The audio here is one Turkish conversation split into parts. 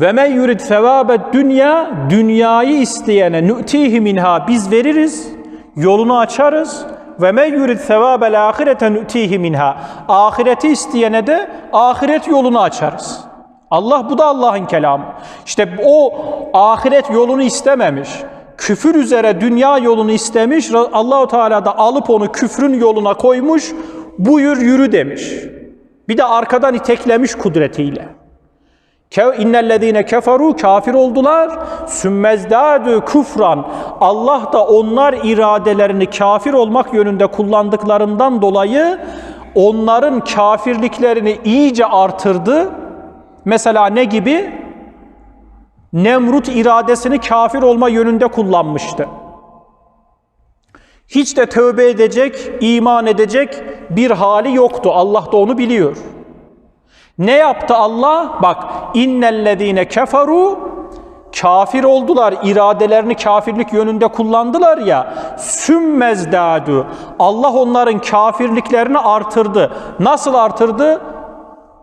Ve men yurid sevabet dünya dünyayı isteyene nu'tihi minha biz veririz. Yolunu açarız. Ve men yurid sevabel ahirete nu'tihi minha. Ahireti isteyene de ahiret yolunu açarız. Allah bu da Allah'ın kelamı. İşte o ahiret yolunu istememiş. Küfür üzere dünya yolunu istemiş. Allahu Teala da alıp onu küfrün yoluna koymuş. Buyur yürü demiş. Bir de arkadan iteklemiş kudretiyle. İnnellezine keferu kafir oldular. Sümmezdadu kufran. Allah da onlar iradelerini kafir olmak yönünde kullandıklarından dolayı onların kafirliklerini iyice artırdı. Mesela ne gibi? Nemrut iradesini kafir olma yönünde kullanmıştı. Hiç de tövbe edecek, iman edecek bir hali yoktu. Allah da onu biliyor. Ne yaptı Allah? Bak innellezine keferu kafir oldular. iradelerini kafirlik yönünde kullandılar ya. Sümmezdadu. Allah onların kafirliklerini artırdı. Nasıl artırdı?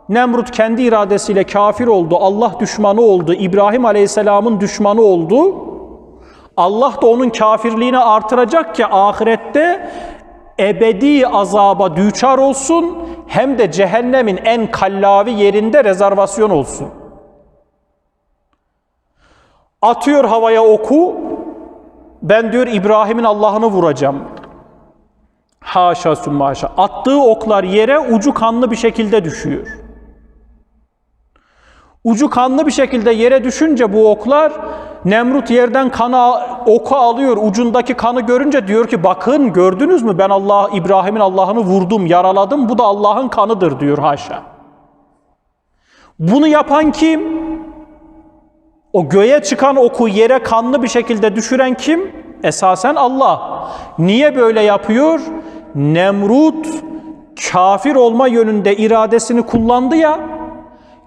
Nemrut kendi iradesiyle kafir oldu. Allah düşmanı oldu. İbrahim Aleyhisselam'ın düşmanı oldu. Allah da onun kafirliğini artıracak ki ahirette ebedi azaba düçar olsun hem de cehennemin en kallavi yerinde rezervasyon olsun. Atıyor havaya oku, ben diyor İbrahim'in Allah'ını vuracağım. Haşa sümme haşa. Attığı oklar yere ucu kanlı bir şekilde düşüyor. Ucu kanlı bir şekilde yere düşünce bu oklar Nemrut yerden kanı oku alıyor. Ucundaki kanı görünce diyor ki bakın gördünüz mü ben Allah İbrahim'in Allah'ını vurdum, yaraladım. Bu da Allah'ın kanıdır diyor haşa. Bunu yapan kim? O göğe çıkan oku yere kanlı bir şekilde düşüren kim? Esasen Allah. Niye böyle yapıyor? Nemrut kafir olma yönünde iradesini kullandı ya.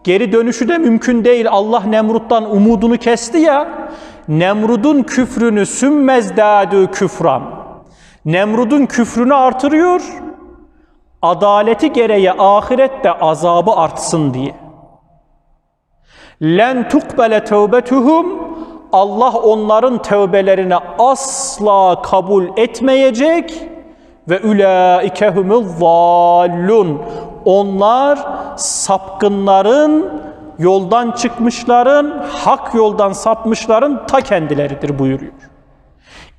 Geri dönüşü de mümkün değil. Allah Nemrut'tan umudunu kesti ya. Nemrud'un küfrünü sümmezdâdü küfran. Nemrud'un küfrünü artırıyor. Adaleti gereği ahirette azabı artsın diye. Len tukbele tevbetuhum Allah onların tevbelerini asla kabul etmeyecek ve ulaike humul zallun. Onlar sapkınların, yoldan çıkmışların, hak yoldan sapmışların ta kendileridir buyuruyor.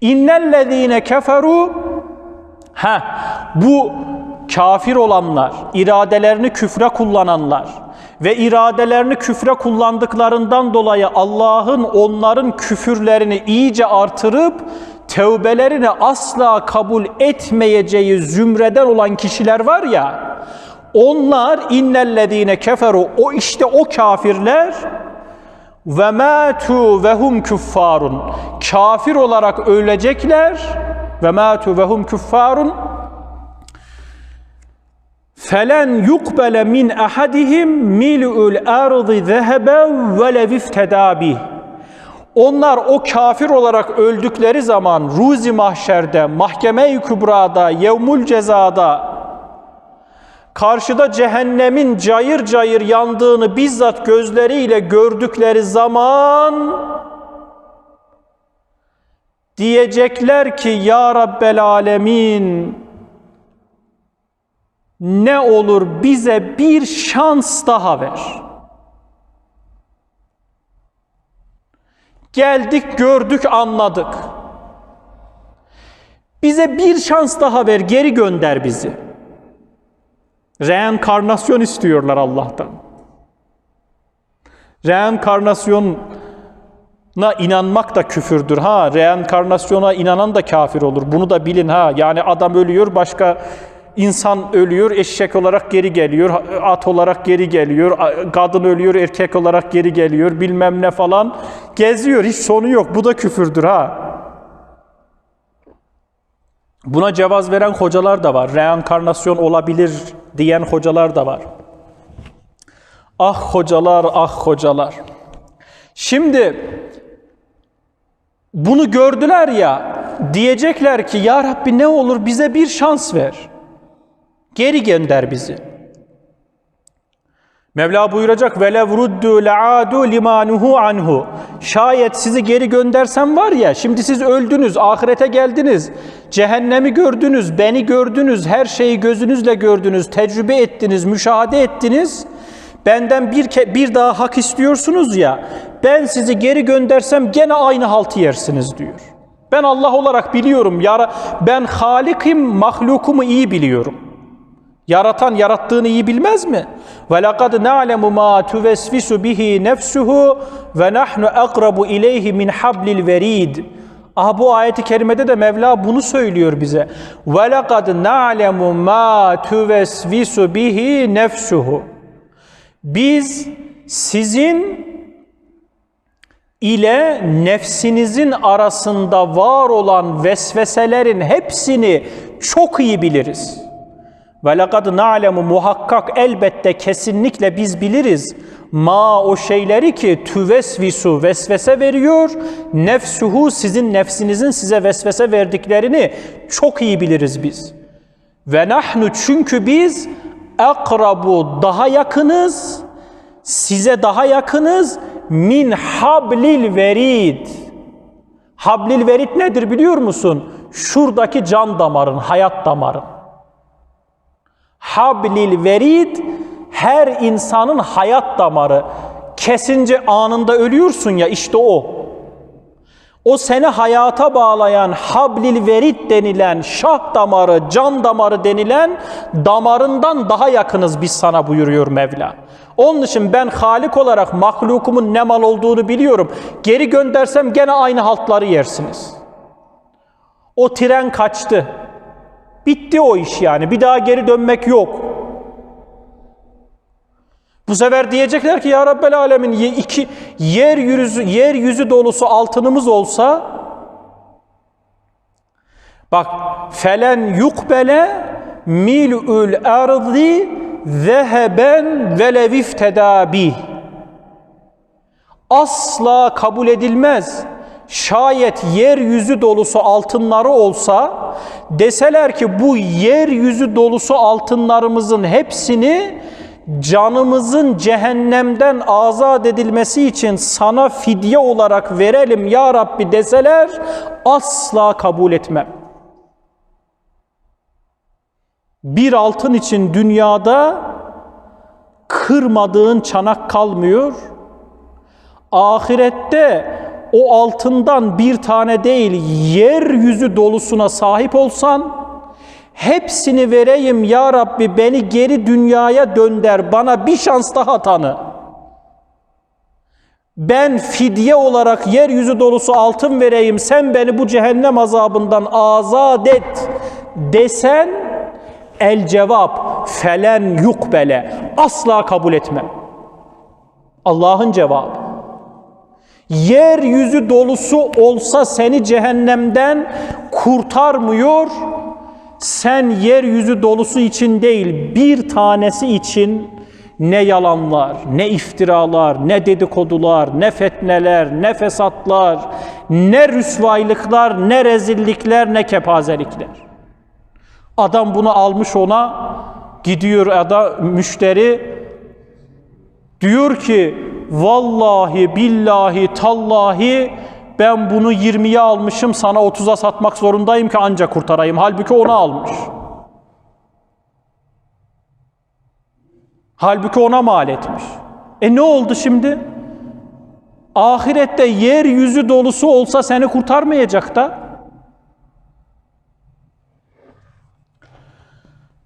İnnellezine keferu ha bu kafir olanlar, iradelerini küfre kullananlar ve iradelerini küfre kullandıklarından dolayı Allah'ın onların küfürlerini iyice artırıp tevbelerini asla kabul etmeyeceği zümreden olan kişiler var ya onlar innellezine keferu o işte o kafirler. Ve matu ve hum küffarun kafir olarak ölecekler. Ve matu ve hum küffarun felen yukbele min ahadihim mil'ul ardı zehebe ve lev ifteda bih onlar o kafir olarak öldükleri zaman ruzi mahşerde, mahkeme-i kübrada, yevmul cezada karşıda cehennemin cayır cayır yandığını bizzat gözleriyle gördükleri zaman diyecekler ki ya Rabbel Alemin ne olur bize bir şans daha ver. Geldik, gördük, anladık. Bize bir şans daha ver, geri gönder bizi. Reenkarnasyon istiyorlar Allah'tan. Reenkarnasyona inanmak da küfürdür ha. Reenkarnasyona inanan da kafir olur. Bunu da bilin ha. Yani adam ölüyor, başka insan ölüyor, eşek olarak geri geliyor, at olarak geri geliyor, kadın ölüyor, erkek olarak geri geliyor, bilmem ne falan. Geziyor, hiç sonu yok. Bu da küfürdür ha. Buna cevaz veren hocalar da var. Reenkarnasyon olabilir diyen hocalar da var. Ah hocalar, ah hocalar. Şimdi bunu gördüler ya, diyecekler ki ya Rabbi ne olur bize bir şans ver. Geri gönder bizi. Mevla buyuracak velev ruddu le'adu limanuhu anhu. Şayet sizi geri göndersem var ya şimdi siz öldünüz, ahirete geldiniz. Cehennemi gördünüz, beni gördünüz, her şeyi gözünüzle gördünüz, tecrübe ettiniz, müşahede ettiniz. Benden bir ke- bir daha hak istiyorsunuz ya. Ben sizi geri göndersem gene aynı haltı yersiniz diyor. Ben Allah olarak biliyorum. Yara, ben Halik'im, mahlukumu iyi biliyorum. Yaratan yarattığını iyi bilmez mi? Ve laqad na'lemu ma tuvesvisu bihi nefsuhu ve nahnu akrabu ileyhi min hablil verid. Aha bu ayeti kerimede de Mevla bunu söylüyor bize. Ve laqad na'lemu ma tuvesvisu bihi nefsuhu. Biz sizin ile nefsinizin arasında var olan vesveselerin hepsini çok iyi biliriz. Ve lekad na'lemu muhakkak elbette kesinlikle biz biliriz. Ma o şeyleri ki tüvesvisu vesvese veriyor. Nefsuhu sizin nefsinizin size vesvese verdiklerini çok iyi biliriz biz. Ve nahnu çünkü biz akrabu daha yakınız. Size daha yakınız min hablil verid. Hablil verid nedir biliyor musun? Şuradaki can damarın, hayat damarın. Hablil verid her insanın hayat damarı. Kesince anında ölüyorsun ya işte o. O seni hayata bağlayan hablil verid denilen şah damarı, can damarı denilen damarından daha yakınız biz sana buyuruyor Mevla. Onun için ben Halik olarak mahlukumun ne mal olduğunu biliyorum. Geri göndersem gene aynı haltları yersiniz. O tren kaçtı. Bitti o iş yani. Bir daha geri dönmek yok. Bu sefer diyecekler ki ya Rabbel Alemin iki yeryüzü yeryüzü dolusu altınımız olsa bak felen yukbele mil'ül ardı zeheben velev ifteda bih asla kabul edilmez. Şayet yeryüzü dolusu altınları olsa deseler ki bu yeryüzü dolusu altınlarımızın hepsini canımızın cehennemden azat edilmesi için sana fidye olarak verelim ya Rabbi deseler asla kabul etmem. Bir altın için dünyada kırmadığın çanak kalmıyor. Ahirette o altından bir tane değil yeryüzü dolusuna sahip olsan hepsini vereyim ya Rabbi beni geri dünyaya dönder bana bir şans daha tanı. Ben fidye olarak yeryüzü dolusu altın vereyim sen beni bu cehennem azabından azat et desen el cevap felen yukbele asla kabul etmem. Allah'ın cevabı. Yeryüzü dolusu olsa seni cehennemden kurtarmıyor. Sen yeryüzü dolusu için değil, bir tanesi için ne yalanlar, ne iftiralar, ne dedikodular, ne fetneler, ne fesatlar, ne rüsvaylıklar, ne rezillikler, ne kepazelikler. Adam bunu almış ona, gidiyor adam müşteri diyor ki vallahi billahi tallahi ben bunu 20'ye almışım sana 30'a satmak zorundayım ki ancak kurtarayım. Halbuki onu almış. Halbuki ona mal etmiş. E ne oldu şimdi? Ahirette yeryüzü dolusu olsa seni kurtarmayacak da.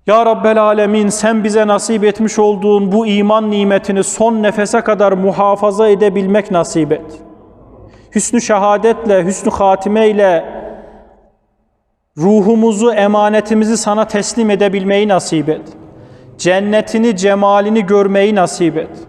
Ya Rabbel Alemin sen bize nasip etmiş olduğun bu iman nimetini son nefese kadar muhafaza edebilmek nasip et. Hüsnü şehadetle, hüsnü hatimeyle ruhumuzu, emanetimizi sana teslim edebilmeyi nasip et. Cennetini, cemalini görmeyi nasip et.